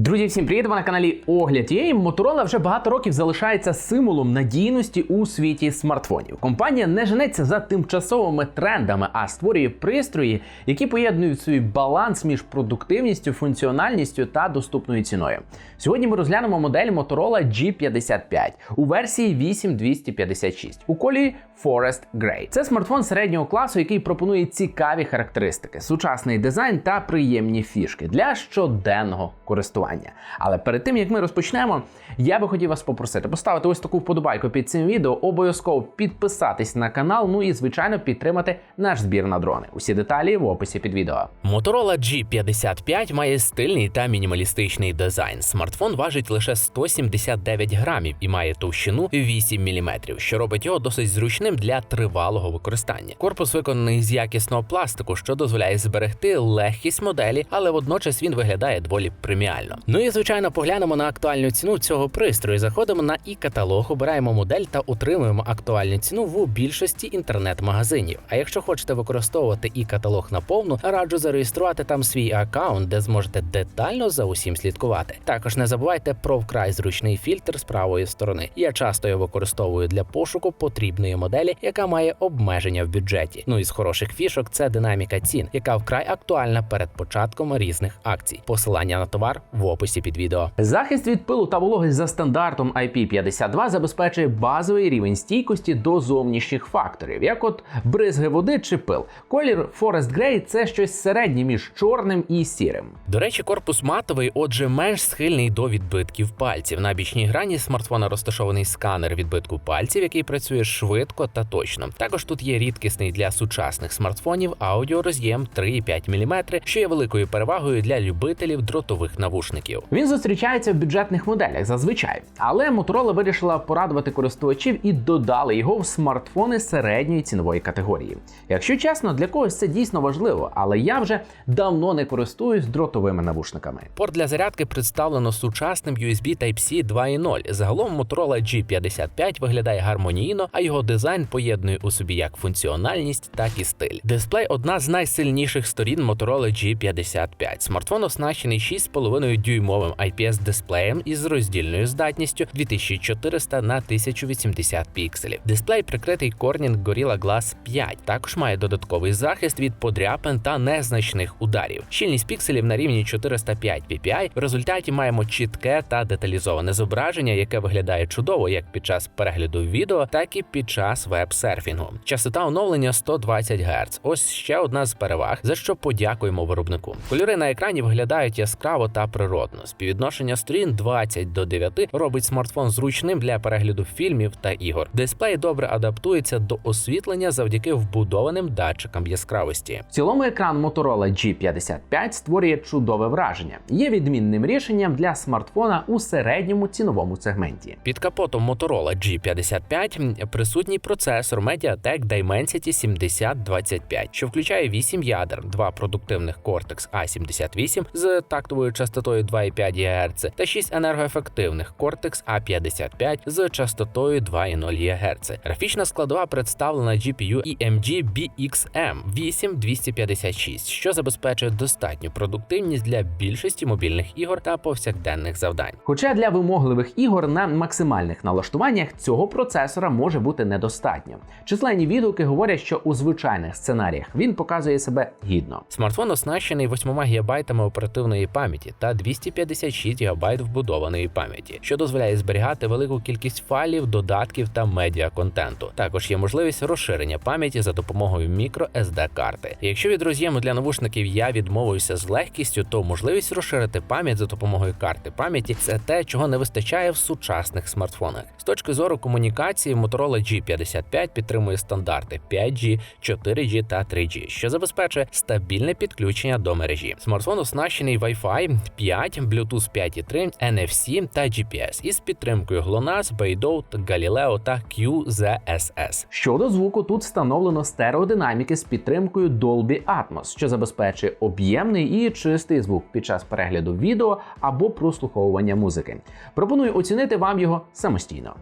Друзі, всім привіт! Ви на каналі Огляд є. Motorola вже багато років залишається символом надійності у світі смартфонів. Компанія не женеться за тимчасовими трендами, а створює пристрої, які поєднують свій баланс між продуктивністю, функціональністю та доступною ціною. Сьогодні ми розглянемо модель Motorola G55 у версії 8256 у колі Forest Grey. Це смартфон середнього класу, який пропонує цікаві характеристики, сучасний дизайн та приємні фішки для щоденного користування. Але перед тим як ми розпочнемо, я би хотів вас попросити поставити ось таку вподобайку під цим відео, обов'язково підписатись на канал, ну і звичайно підтримати наш збір на дрони. Усі деталі в описі під відео. Motorola G55 має стильний та мінімалістичний дизайн. Смартфон важить лише 179 грамів і має товщину 8 мм, що робить його досить зручним для тривалого використання. Корпус виконаний з якісного пластику, що дозволяє зберегти легкість моделі, але водночас він виглядає доволі преміально. Ну і звичайно, поглянемо на актуальну ціну цього пристрою. Заходимо на і каталог, обираємо модель та отримуємо актуальну ціну в більшості інтернет-магазинів. А якщо хочете використовувати і каталог наповну, раджу зареєструвати там свій аккаунт, де зможете детально за усім слідкувати. Також не забувайте про вкрай зручний фільтр з правої сторони. Я часто його використовую для пошуку потрібної моделі, яка має обмеження в бюджеті. Ну і з хороших фішок це динаміка цін, яка вкрай актуальна перед початком різних акцій. Посилання на товар в описі під відео. Захист від пилу та вологи за стандартом IP52 забезпечує базовий рівень стійкості до зовнішніх факторів, як от бризги води чи пил. Колір Forest Grey – це щось середнє між чорним і сірим. До речі, корпус матовий, отже, менш схильний до відбитків пальців. На бічній грані смартфона розташований сканер відбитку пальців, який працює швидко та точно. Також тут є рідкісний для сучасних смартфонів аудіороз'єм 3,5 мм, що є великою перевагою для любителів дротових навушників. Він зустрічається в бюджетних моделях зазвичай, але Motorola вирішила порадувати користувачів і додали його в смартфони середньої цінової категорії. Якщо чесно, для когось це дійсно важливо, але я вже давно не користуюсь дротовими навушниками. Порт для зарядки представлено сучасним USB Type-C 2.0. Загалом Motorola G55 виглядає гармонійно, а його дизайн поєднує у собі як функціональність, так і стиль. Дисплей одна з найсильніших сторін Motorola G55. Смартфон оснащений 6,5 дюймовим IPS дисплеєм із роздільною здатністю 2400 на 1080 пікселів. Дисплей прикритий Corning Gorilla Glass 5. Також має додатковий захист від подряпин та незначних ударів. Щільність пікселів на рівні 405 ppi. В результаті маємо чітке та деталізоване зображення, яке виглядає чудово як під час перегляду відео, так і під час веб-серфінгу. Частота оновлення 120 Гц. Ось ще одна з переваг, за що подякуємо виробнику. Кольори на екрані виглядають яскраво та природно. Співвідношення сторін 20 до 9 робить смартфон зручним для перегляду фільмів та ігор. Дисплей добре адаптується до освітлення завдяки вбудованим датчикам яскравості. В цілому екран Motorola G55 створює чудове враження. Є відмінним рішенням для смартфона у середньому ціновому сегменті. Під капотом Motorola G55 присутній процесор MediaTek Dimensity 7025, що включає 8 ядер, 2 продуктивних Cortex A78 з тактовою частотою 2,5 ГГц та 6 енергоефективних Cortex A55 з частотою 2,0 ГГц. Графічна складова представлена GPU EMG BXM 8256, що забезпечує достатню продуктивність для більшості мобільних ігор та повсякденних завдань. Хоча для вимогливих ігор на максимальних налаштуваннях цього процесора може бути недостатньо. Численні відгуки говорять, що у звичайних сценаріях він показує себе гідно. Смартфон оснащений 8 ГБ оперативної пам'яті та 256 ГБ вбудованої пам'яті, що дозволяє зберігати велику кількість файлів, додатків та медіаконтенту. Також є можливість розширення пам'яті за допомогою мікро SD карти. Якщо від роз'єму для навушників я відмовився з легкістю, то можливість розширити пам'ять за допомогою карти пам'яті це те, чого не вистачає в сучасних смартфонах. З точки зору комунікації, Motorola G55 підтримує стандарти 5G, 4G та 3G, що забезпечує стабільне підключення до мережі. Смартфон оснащений Wi-Fi 5, Bluetooth 5.3, NFC та GPS із підтримкою GLONASS, Beidou, Galileo та QZSS. Щодо звуку, тут встановлено стереодинаміки з підтримкою Dolby Atmos, що забезпечує об'ємний і чистий звук під час перегляду відео або прослуховування музики. Пропоную оцінити вам його самостійно.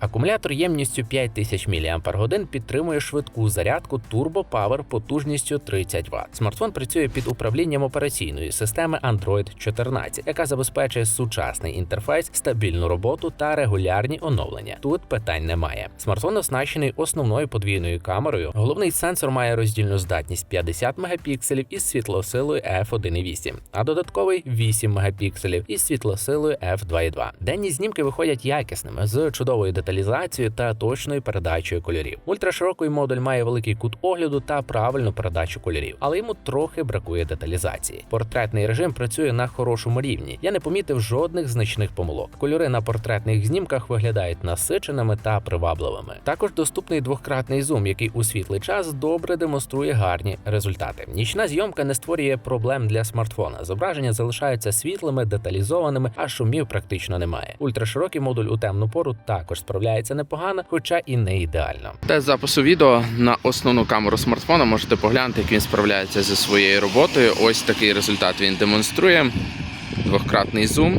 Акумулятор ємністю 5000 мАч підтримує швидку зарядку Turbo Power потужністю 30 Вт. Смартфон працює під управлінням операційної системи Android 14, яка забезпечує сучасний інтерфейс, стабільну роботу та регулярні оновлення. Тут питань немає. Смартфон оснащений основною подвійною камерою. Головний сенсор має роздільну здатність 50 мегапікселів із світлосилою f1.8, а додатковий 8 мегапікселів із світлосилою f2.2. Денні знімки виходять якісними з чудовою деталізацією та точною передачею кольорів. Ультраширокий модуль має великий кут огляду та правильну передачу кольорів, але йому трохи бракує деталізації. Портретний режим працює на хорошому рівні. Я не помітив жодних значних помилок. Кольори на портретних знімках виглядають насиченими та привабливими. Також доступний двократний зум, який у світлий час добре демонструє гарні результати. Нічна зйомка не створює проблем для смартфона. Зображення залишаються світлими, деталізованими, а шумів практично немає. Ультраширокий модуль у темну пору також справляється непогано, хоча і не ідеально. Тест запису відео на основну камеру смартфона можете поглянути, як він справляється зі своєю роботою. Ось такий результат він демонструє. Двократний зум.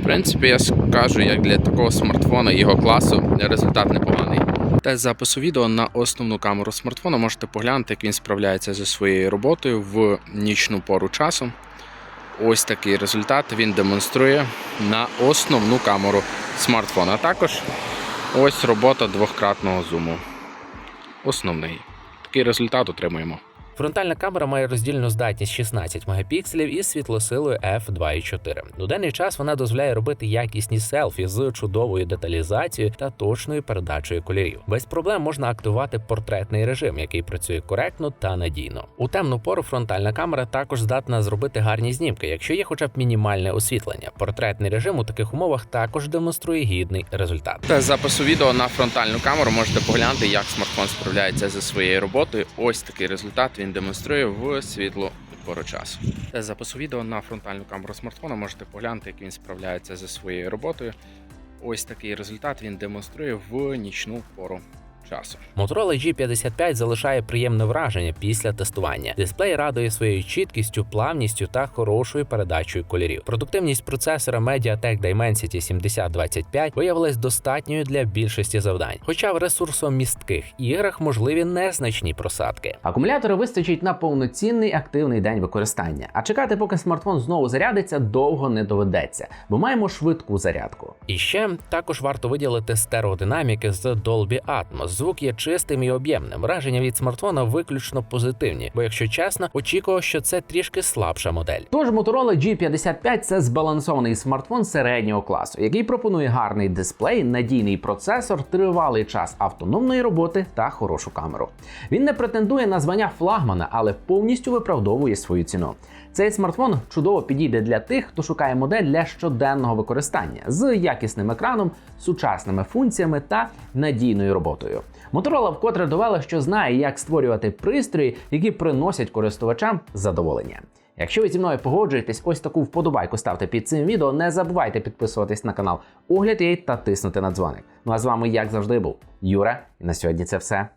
В принципі, я скажу, як для такого смартфона його класу результат непоганий. Тест запису відео на основну камеру смартфона можете поглянути, як він справляється зі своєю роботою в нічну пору часу. Ось такий результат він демонструє на основну камеру смартфона. Також Ось робота двократного зуму. Основний. Такий результат отримуємо. Фронтальна камера має роздільну здатність 16 мегапікселів із світлосилою f2.4. У денний час вона дозволяє робити якісні селфі з чудовою деталізацією та точною передачею кольорів. Без проблем можна активувати портретний режим, який працює коректно та надійно. У темну пору фронтальна камера також здатна зробити гарні знімки, якщо є хоча б мінімальне освітлення. Портретний режим у таких умовах також демонструє гідний результат. Тест запису відео на фронтальну камеру можете поглянути, як смартфон справляється зі своєю роботою. Ось такий результат він демонструє в світло пору часу. Запису відео на фронтальну камеру смартфона можете поглянути, як він справляється зі своєю роботою. Ось такий результат він демонструє в нічну пору часу. Motorola G55 залишає приємне враження після тестування. Дисплей радує своєю чіткістю, плавністю та хорошою передачею кольорів. Продуктивність процесора MediaTek Dimensity 7025 виявилась достатньою для більшості завдань, хоча в ресурсомістких іграх можливі незначні просадки. Акумулятора вистачить на повноцінний активний день використання, а чекати, поки смартфон знову зарядиться, довго не доведеться, бо маємо швидку зарядку. І ще також варто виділити стереодинаміки з Dolby Atmos. Звук є чистим і об'ємним. Враження від смартфона виключно позитивні, бо якщо чесно, очікував, що це трішки слабша модель. Тож Motorola G55 це збалансований смартфон середнього класу, який пропонує гарний дисплей, надійний процесор, тривалий час автономної роботи та хорошу камеру. Він не претендує на звання флагмана, але повністю виправдовує свою ціну. Цей смартфон чудово підійде для тих, хто шукає модель для щоденного використання з якісним екраном, сучасними функціями та надійною роботою. Motorola вкотре довела, що знає, як створювати пристрої, які приносять користувачам задоволення. Якщо ви зі мною погоджуєтесь, ось таку вподобайку ставте під цим відео. Не забувайте підписуватись на канал Огляд Єй та тиснути на дзвоник. Ну а з вами, як завжди, був Юра, і на сьогодні це все.